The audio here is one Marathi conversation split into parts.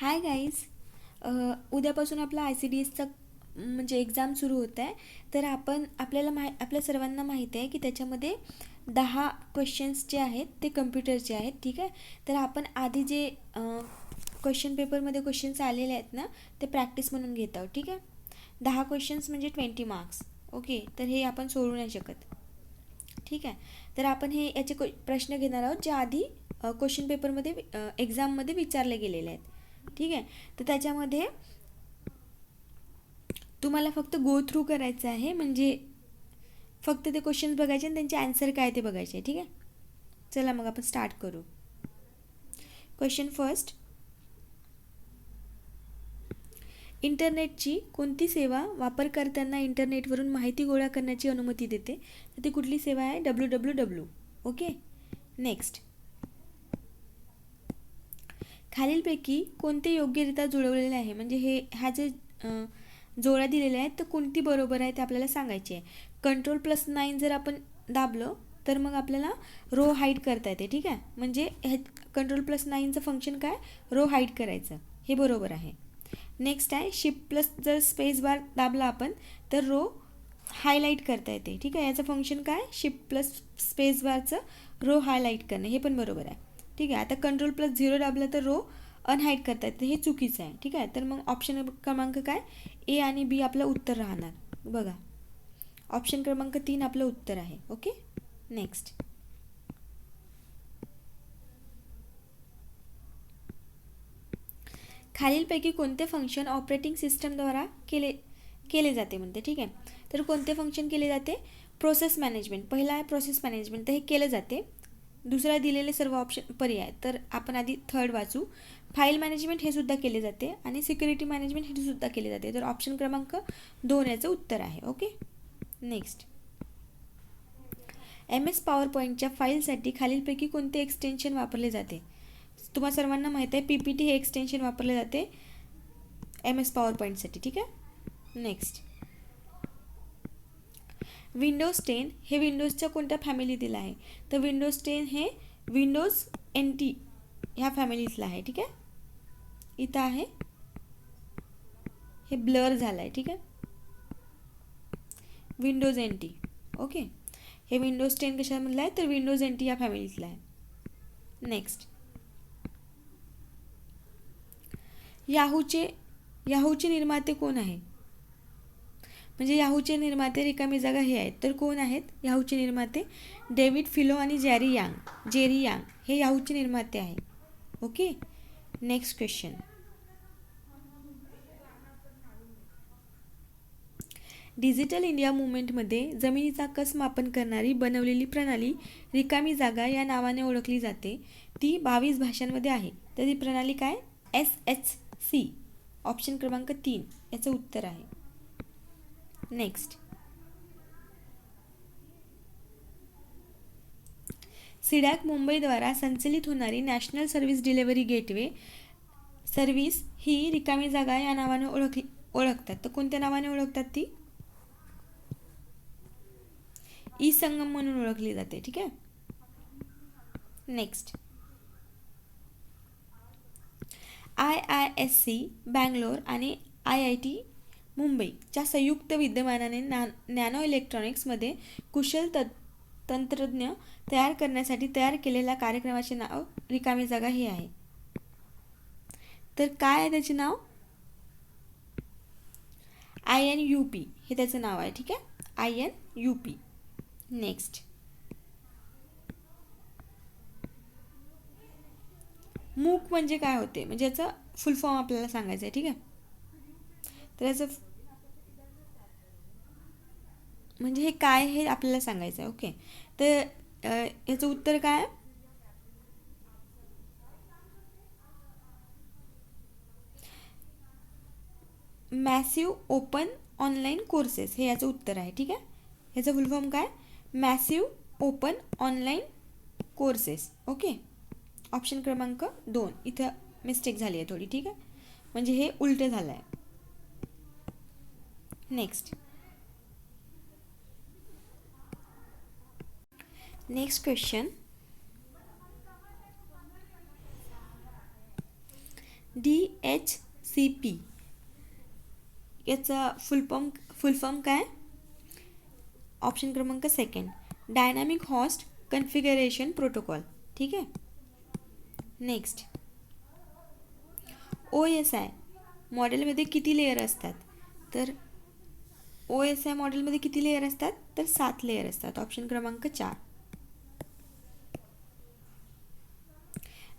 हाय गाईज उद्यापासून आपला आय सी डी एसचा म्हणजे एक्झाम सुरू होत आहे. तर आपण आपल्याला माहि आपल्या सर्वांना माहिती आहे की त्याच्यामध्ये दहा क्वेश्चन्स जे आहेत ते कम्प्युटरचे आहेत ठीक आहे? तर आपण आधी जे क्वेश्चन पेपरमध्ये क्वेश्चन्स आलेले आहेत ना ते प्रॅक्टिस म्हणून घेत आहोत ठीक आहे? दहा क्वेश्चन्स म्हणजे ट्वेंटी मार्क्स ओके तर हे आपण सोडू नाही शकत ठीक आहे? तर आपण हे याचे क्व प्रश्न घेणार आहोत जे आधी क्वेश्चन पेपरमध्ये एक्झाममध्ये विचारले गेलेले आहेत. ठीक आहे? तर त्याच्यामध्ये तुम्हाला फक्त गो थ्रू करायचं आहे. म्हणजे फक्त ते क्वेश्चन्स बघायचे आणि त्यांचे आन्सर काय ते बघायचे. ठीक आहे? चला मग आपण स्टार्ट करू. क्वेश्चन फर्स्ट इंटरनेटची कोणती सेवा वापर करताना इंटरनेटवरून माहिती गोळा करण्याची अनुमती देते? तर ती कुठली सेवा आहे? W W W. Okay? Next खालीलपैकी कोणते योग्यरित्या जुळवलेले आहे? म्हणजे हे ह्या जे जोड्या दिलेल्या आहेत तर कोणती बरोबर आहे ते आपल्याला सांगायची आहे. कंट्रोल प्लस नाईन जर आपण दाबलं तर मग आपल्याला रो हाईट करता येते ठीक आहे? म्हणजे हे कंट्रोल प्लस नाईनचं फंक्शन काय? रो हाईट करायचं. हे बरोबर आहे. नेक्स्ट आहे शिप प्लस जर स्पेस बार दाबला आपण तर रो हायलाईट करता येते ठीक आहे? याचं फंक्शन काय? शिप प्लस स्पेस बारचं रो हायलाईट करणे. हे पण बरोबर आहे. ठीक आहे? आता कंट्रोल प्लस झिरो दाबला तर रो अनहाईट करता येते हे चुकीचं आहे. ठीक आहे? तर मग ऑप्शन क्रमांक काय? ए आणि बी आपलं उत्तर राहणार. बघा. ऑप्शन क्रमांक तीन आपलं उत्तर आहे. ओके नेक्स्ट खालीलपैकी कोणते फंक्शन ऑपरेटिंग सिस्टमद्वारा केले केले जाते म्हणते? ठीक आहे? तर कोणते फंक्शन केले जाते? प्रोसेस मॅनेजमेंट पहिला आहे प्रोसेस मॅनेजमेंट तर हे केलं जाते. दुसरा दिलेले सर्व ऑप्शन पर्याय. तर आपण आधी थर्ड वाचू. फाईल मॅनेजमेंट हे सुद्धा केले जाते आणि सिक्युरिटी मॅनेजमेंट हे सुद्धा केले जाते. तर ऑप्शन क्रमांक दोन याचं उत्तर आहे. Okay next M S power पॉईंटच्या फाईलसाठी खालीलपैकी कोणते एक्सटेन्शन वापरले जाते? तुम्हा सर्वांना माहीत आहे पी पी टी हे एक्सटेन्शन वापरले जाते एम एस पॉवर पॉईंटसाठी ठीक आहे? नेक्स्ट विंडोज टेन हे विंडोजच्या कोणत्या फॅमिलीतील आहे? तर विंडोज टेन हे विंडोज एन टी ह्या फॅमिलीतलं आहे ठीक आहे? इथं आहे. हे ब्लर झालं आहे ठीक आहे? विंडोज एन टी ओके हे विंडोज टेन कशामधलं आहे? तर विंडोज एन टी या फॅमिलीतलं आहे. नेक्स्ट याहूचे याहूचे निर्माते कोण आहे? म्हणजे याहूचे निर्माते रिकामी जागा हे आहेत. तर कोण आहेत? याहूचे निर्माते डेव्हिड फिलो आणि जॅरी यांग. जेरी यांग हे याहूचे निर्माते आहे okay? Next question. Digital India मुवमेंटमध्ये जमिनीचा कस मापन करणारी बनवलेली प्रणाली रिकामी जागा या नावाने ओळखली जाते. ती बावीस भाषांमध्ये आहे. तर ती प्रणाली काय? S H C. ऑप्शन क्रमांक तीन. याचं उत्तर आहे. नेक्स्ट सिडॅक मुंबईद्वारा संचलित होणारी national service delivery gateway service ही रिकामी जागा या नावाने ओळखली ओळखतात. तर कोणत्या नावाने ओळखतात ती? ई संगम म्हणून ओळखली जाते ठीक आहे? Next I I S C Bangalore आणि आय आय टी मुंबईच्या संयुक्त विद्यमानाने ना नॅनो इलेक्ट्रॉनिक्समध्ये कुशल त तंत्रज्ञ तयार करण्यासाठी तयार केलेल्या कार्यक्रमाचे नाव रिकामी जागा हे आहे. तर काय आहे त्याचे नाव? आय एन यू पी हे त्याचं नाव आहे ठीक आहे? I N U P next MOOC म्हणजे काय होते? म्हणजे याचं फुल फॉर्म आपल्याला सांगायचं आहे ठीक आहे? तर याचं म्हणजे हे काय हे आपल्याला सांगायचं आहे ओके तर याचं उत्तर काय? मॅसिव ओपन ऑनलाईन कोर्सेस हे याचं उत्तर आहे ठीक आहे? याचं फुल फॉर्म काय? Massive open online courses okay option क्रमांक दोन. इथं मिस्टेक झाली आहे थोडी ठीक आहे? म्हणजे हे उलटं झालं आहे next next question D H C P याचा फुल फुलफॉर्म फुल काय? ऑप्शन क्रमांक second dynamic host configuration protocol ठीक आहे? नेक्स्ट ओ एस आय मॉडेलमध्ये किती लेअर असतात? तर ओ एस आय मॉडेलमध्ये किती लेअर असतात? तर सात लेअर असतात. ऑप्शन क्रमांक चार.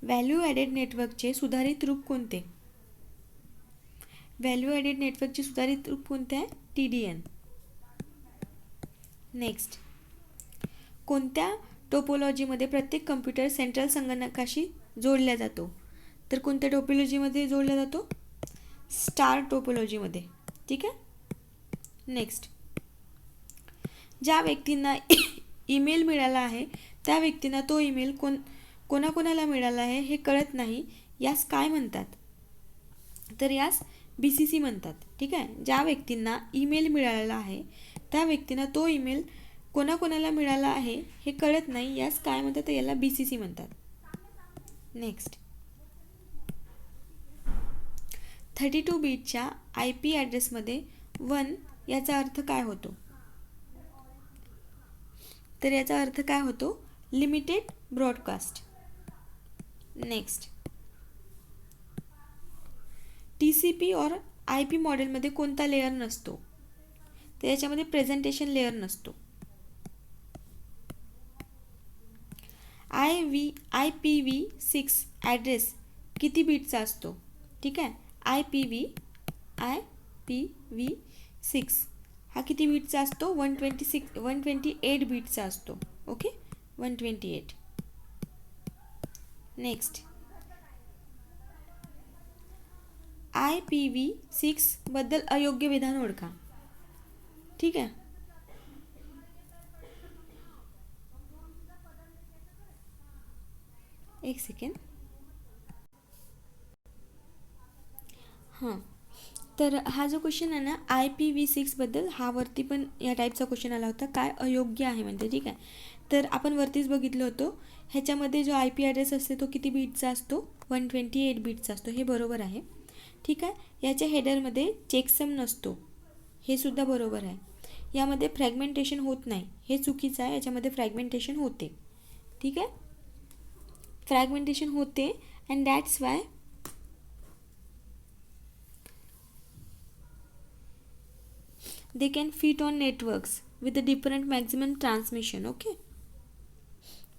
व्हॅल्यू ॲडेड नेटवर्कचे सुधारित रूप कोणते? व्हॅल्यू ॲडेड नेटवर्कचे सुधारित रूप कोणते आहे? टी डी एन नेक्स्ट कोणत्या टोपोलॉजीमध्ये प्रत्येक कम्प्युटर सेंट्रल संगणकाशी जोडला जातो? तर कोणत्या टोपोलॉजीमध्ये जोडला जातो? स्टार टोपोलॉजीमध्ये ठीक आहे? नेक्स्ट ज्या व्यक्तींना ईमेल मिळाला आहे त्या व्यक्तींना तो ईमेल कोण कोणाकोणाला मिळाला आहे हे कळत नाही. यास काय म्हणतात? तर यास बी सी सी म्हणतात. ठीक आहे? ज्या व्यक्तींना ईमेल मिळालेला आहे त्या व्यक्तींना तो ईमेल कोणाकोणाला मिळाला आहे हे कळत नाही. यास काय म्हणतात? तर याला बी सी सी म्हणतात. नेक्स्ट थर्टी टू बीटच्या आय पी ॲड्रेसमध्ये वन याचा अर्थ काय होतो? तर याचा अर्थ काय होतो? Limited broadcast next T C P और आय पी मॉडेलमध्ये कोणता लेअर नसतो. तर याच्यामध्ये प्रेझेंटेशन लेअर नसतो. I V I P V six address किती बीटचा असतो? ठीक आहे? I P V I P V six. हा किती बीटचा असतो? One twenty six one twenty eight बीटचा असतो. Okay one twenty eight next I P V सिक्सबद्दल अयोग्य विधान ओळखा. ठीक आहे? एक सेकंड हाँ. तर हा जो क्वेश्चन आहे ना आय पी व्ही सिक्सबद्दल हा वरती पण या टाईपचा क्वेश्चन आला होता. काय अयोग्य आहे म्हणजे ठीक आहे? तर आपण वरतीच बघितलं होतं. ह्याच्यामध्ये जो आय पी ॲड्रेस असते तो किती बीटचा असतो? वन ट्वेंटी एट बीटचा असतो. हे बरोबर आहे. ठीक आहे? याच्या हेडरमध्ये चेकसम नसतो. हे सुद्धा बरोबर आहे. यामध्ये फ्रॅगमेंटेशन होत नाही. हे चुकीचं आहे. याच्यामध्ये फ्रॅगमेंटेशन होते. ठीक आहे? फ्रॅगमेंटेशन होते. And that's why they can fit on networks with a different maximum transmission okay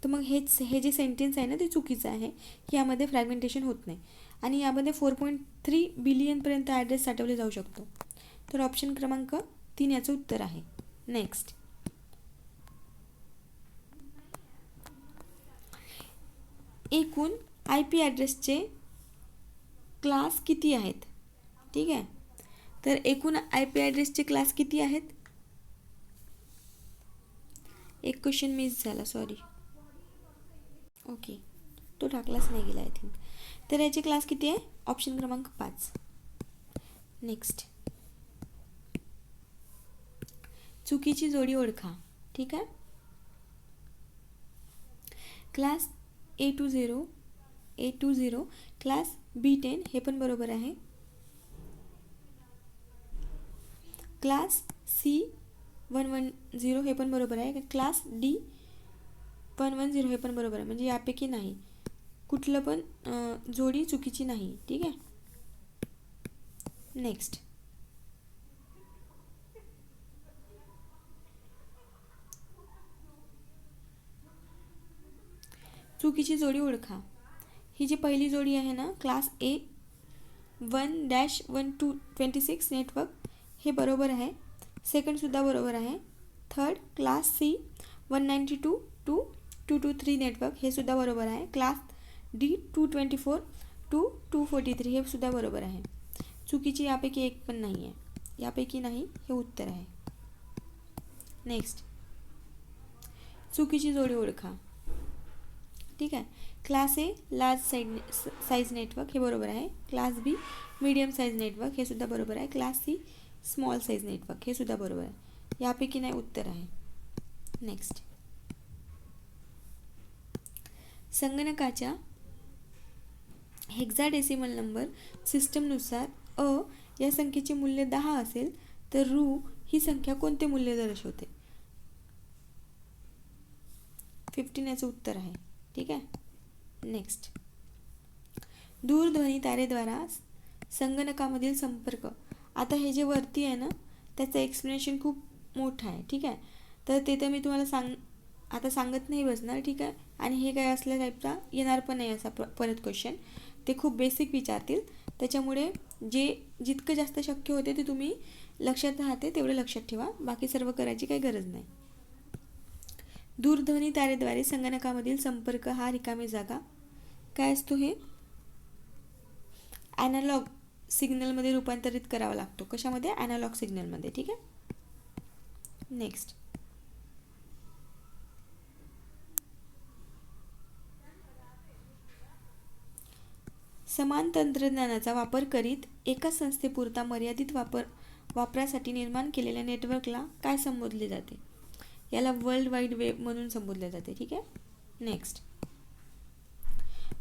तर मग हेच हे जे सेंटेन्स आहे ना ते चुकीचं आहे. यामध्ये फ्रॅगमेंटेशन होत नाही. आणि यामध्ये फोर पॉईंट थ्री बिलियनपर्यंत ॲड्रेस साठवले जाऊ शकतो. तर ऑप्शन क्रमांक तीन याचं उत्तर आहे. नेक्स्ट एकूण आय पी ॲड्रेसचे क्लास किती आहेत? ठीक आहे? तर एकूण आय पी ॲड्रेसचे क्लास किती आहेत? एक क्वेश्चन मिस झाला सॉरी ओके तो टाकलाच नाही गेला आय थिंक तर याचे क्लास किती आहे? ऑप्शन क्रमांक पाच. नेक्स्ट चुकीची जोडी ओळखा. ठीक आहे? Class A two zero A two zero class B ten हे पण बरोबर आहे. Class C one one zero हे पण बरोबर आहे. Class D one one zero हे पण बरोबर आहे. म्हणजे यापैकी नाही. कुठलं पण जोडी चुकीची नाही. ठीक आहे? नेक्स्ट चुकीची जोडी ओळखा. ही जी पहिली जोडी आहे ना class A one dash one two twenty six network हे बरोबर आहे. सेकंडसुद्धा बरोबर आहे. Third class C one ninety two two two two three network हे सुद्धा बरोबर आहे. Class D two twenty four two two forty three हे सुद्धा बरोबर आहे. चुकीची यापैकी एक पण नाही आहे. यापैकी नाही हे उत्तर आहे. नेक्स्ट चुकीची जोडी ओळखा. ठीक आहे. Class A large side size network हे बरोबर आहे. Class B medium size network हे सुद्धा बरोबर आहे. Class C small size network हे सुद्धा बरोबर आहे. यापैकी नाही उत्तर आहे. नेक्स्ट संगणकाच्या हेक्झाडेसिमल नंबर सिस्टमनुसार अ या संख्येचे मूल्य दहा असेल तर रू ही संख्या कोणते मूल्य दर्शवते? फिफ्टीन याचं उत्तर आहे. ठीक आहे? नेक्स्ट दूरध्वनी तारेद्वारा संगणकामधील संपर्क. आता हे जे वरती आहे ना त्याचं एक्सप्लेनेशन खूप मोठं आहे ठीक आहे? तर ते तर मी तुम्हाला सांग आता सांगत नाही बसणार ठीक आहे? आणि हे काय असल्या टाईपचा येणार पण नाही असा प परत क्वेश्चन ते खूप बेसिक विचारतील. त्याच्यामुळे जे जितकं जास्त शक्य होते ते तुम्ही लक्षात राहते तेवढं लक्षात ठेवा. बाकी सर्व करायची काही गरज नाही. दूरध्वनी तारेद्वारे संगणकामधील संपर्क हा रिकामी जागा. काय असतो हे? ॲनालॉग सिग्नलमध्ये रूपांतरित करावा लागतो. कशामध्ये? ॲनालॉग सिग्नलमध्ये ठीक आहे? नेक्स्ट समान तंत्रज्ञानाचा वापर करीत एका संस्थेपुरता मर्यादित वापर वापरासाठी निर्माण केलेल्या नेटवर्कला काय संबोधले जाते? याला वर्ल्ड वाईड वेब म्हणून संबोधले जाते. ठीक आहे? नेक्स्ट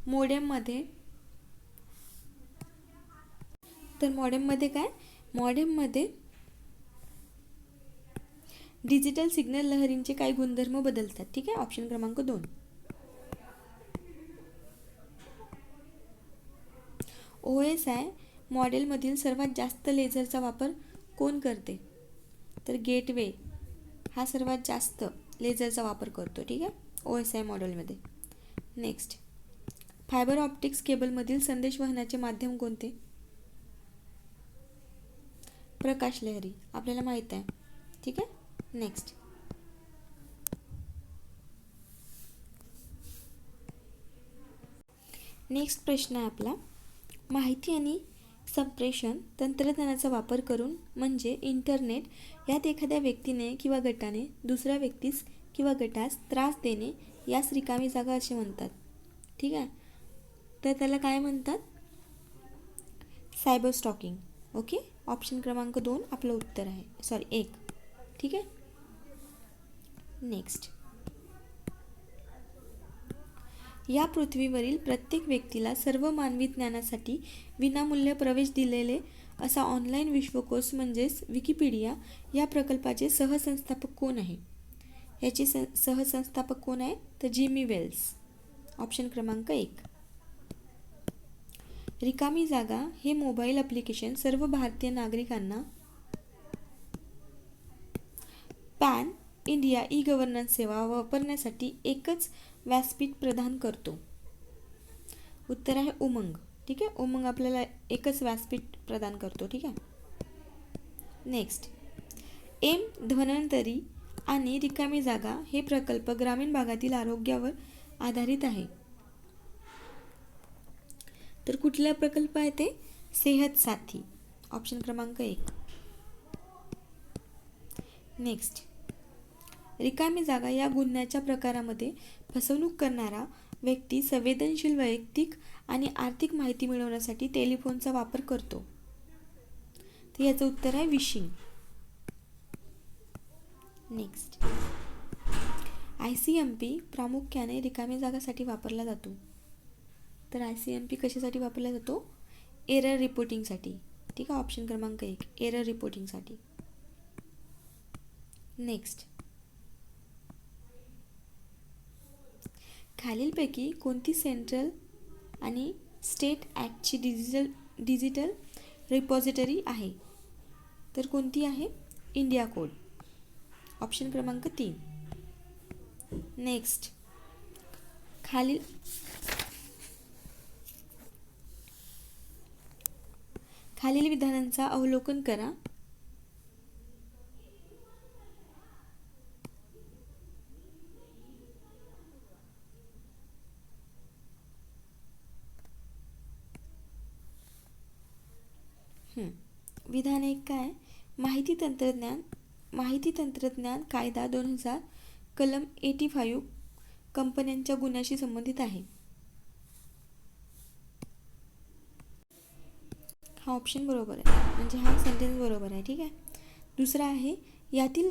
मोडेममध्ये तर मॉडेममध्ये काय? मॉडेममध्ये डिजिटल सिग्नल लहरींचे काही गुणधर्म बदलतात. ठीक आहे? ऑप्शन क्रमांक दोन. ओ एस आय मॉडेलमधील सर्वात जास्त लेझरचा वापर कोण करते? तर गेटवे हा सर्वात जास्त लेझरचा वापर करतो. ठीक आहे? ओ एस आय मॉडेलमध्ये नेक्स्ट फायबर ऑप्टिक्स केबलमधील संदेश वहनाचे माध्यम कोणते? प्रकाश लहरी आपल्याला माहीत आहे. ठीक आहे? नेक्स्ट नेक्स्ट प्रश्न आहे आपला. माहिती आणि संप्रेषण तंत्रज्ञानाचा वापर करून म्हणजे इंटरनेट यात एखाद्या व्यक्तीने किंवा गटाने दुसऱ्या व्यक्तीस किंवा गटास त्रास देणे यास रिकामी जागा असे म्हणतात. ठीक आहे? तर त्याला काय म्हणतात? सायबर स्टॉकिंग ओके ऑप्शन क्रमांक दोन आपलं उत्तर आहे. सॉरी एक. ठीक आहे? नेक्स्ट या पृथ्वीवरील प्रत्येक व्यक्तीला सर्व मानवी ज्ञानासाठी विनामूल्य प्रवेश दिलेले असा ऑनलाईन विश्वकोश म्हणजेच विकिपीडिया या प्रकल्पाचे सहसंस्थापक कोण आहे? याचे स सहसंस्थापक कोण आहे? तर जिमी वेल्स ऑप्शन क्रमांक एक. रिकामी जागा हे मोबाईल ॲप्लिकेशन सर्व भारतीय नागरिकांना पॅन इंडिया ई गव्हर्नन्स सेवा वापरण्यासाठी एकच व्यासपीठ प्रदान करतो. उत्तर आहे उमंग. ठीक आहे? उमंग आपल्याला एकच व्यासपीठ प्रदान करतो. ठीक आहे? नेक्स्ट एम धन्वंतरी आणि रिकामी जागा हे प्रकल्प ग्रामीण भागातील आरोग्यावर आधारित आहे. तर कुठला प्रकल्प आहे ते? सेहत साथी. ऑप्शन क्रमांक एक. नेक्स्ट रिकामी जागा या गुन्ह्याच्या प्रकारामध्ये फसवणूक करणारा व्यक्ती संवेदनशील वैयक्तिक आणि आर्थिक माहिती मिळवण्यासाठी टेलिफोनचा वापर करतो. तर याचं उत्तर आहे vishing. Next I C M P प्रामुख्याने रिकामी जागासाठी वापरला जातो. तर आय सी एम पी कशासाठी वापरला जातो? एरर रिपोर्टिंगसाठी ठीक आहे ऑप्शन क्रमांक एक. एरर रिपोर्टिंगसाठी नेक्स्ट खालीलपैकी कोणती सेंट्रल आणि स्टेट ॲक्टची डिजिटल डिजिटल रिपॉझिटरी आहे? तर कोणती आहे? इंडिया कोड ऑप्शन क्रमांक तीन. नेक्स्ट खालील खालील विधानांचा अवलोकन करा. विधान एक काय? माहिती तंत्रज्ञान माहिती तंत्रज्ञान कायदा दोन हजार कलम एटी फाईव्ह कंपन्यांच्या गुन्ह्याशी संबंधित आहे. हा ऑप्शन बरोबर आहे. म्हणजे हा सेंटेन्स बरोबर आहे. ठीक आहे? दुसरा आहे यातील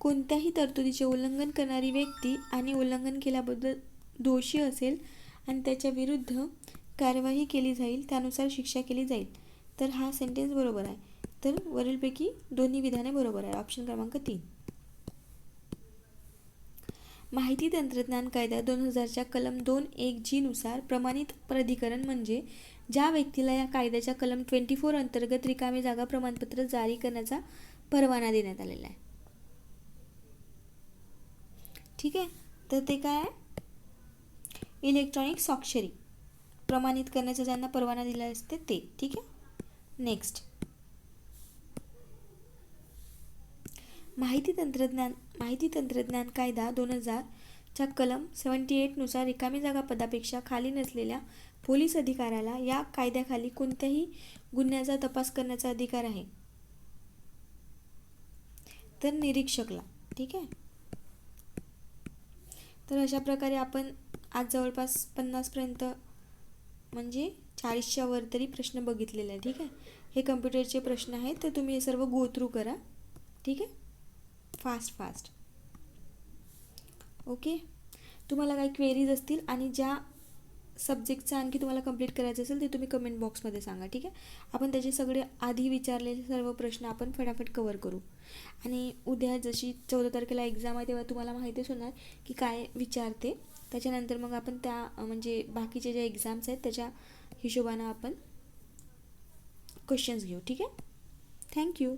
कोणत्याही तरतुदीचे उल्लंघन करणारी व्यक्ती आणि उल्लंघन केल्याबद्दल दोषी असेल आणि त्याच्या विरुद्ध कारवाई केली जाईल त्यानुसार शिक्षा केली जाईल. तर हा सेंटेन्स बरोबर आहे. तर वरीलपैकी दोन्ही विधाने बरोबर आहे. ऑप्शन क्रमांक तीन. माहिती तंत्रज्ञान कायदा दोन हजारच्या कलम दोन एक जीनुसार प्रमाणित प्राधिकरण म्हणजे ज्या व्यक्तीला या कायद्याच्या कलम ट्वेंटी फोर अंतर्गत रिकामी जागा प्रमाणपत्र जारी करण्याचा परवाना देण्यात आलेला आहे. ठीक आहे? तर ते काय आहे? इलेक्ट्रॉनिक स्वाक्षरी. प्रमाणित करण्याचा ज्यांना परवाना दिला असते ते. ठीक आहे? नेक्स्ट माहिती तंत्रज्ञान माहिती तंत्रज्ञान कायदा दोन हजारच्या कलम सेवन्टी एटनुसार रिकामी जागा पदापेक्षा खाली नसलेल्या पोलीस अधिकाऱ्याला या कायद्याखाली कोणत्याही गुन्ह्याचा तपास करण्याचा अधिकार आहे. तर निरीक्षकला ठीक आहे? तर अशा प्रकारे आपण आज जवळपास पन्नासपर्यंत म्हणजे चाळीसच्या वर तरी प्रश्न बघितलेले आहे ठीक आहे? हे कम्प्युटरचे प्रश्न आहेत तर तुम्ही हे सर्व गो थ्रू करा ठीक आहे? Fast fast. ओके? तुम्हाला काही क्वेरीज असतील आणि ज्या सब्जेक्टचं आणखी तुम्हाला कंप्लीट करायचं असेल ते तुम्ही कमेंट बॉक्समध्ये सांगा ठीक आहे? आपण त्याचे सगळे आधी विचारलेले सर्व प्रश्न आपण फटाफट कवर करू. आणि उद्या जशी चौदा तारखेला एक्झाम आहे तेव्हा तुम्हाला माहितीच होणार की काय विचारते. त्याच्यानंतर मग आपण त्या म्हणजे बाकीचे ज्या एक्झाम्स आहेत त्याच्या हिशोबानं आपण क्वेश्चन्स घेऊ ठीक आहे? थँक्यू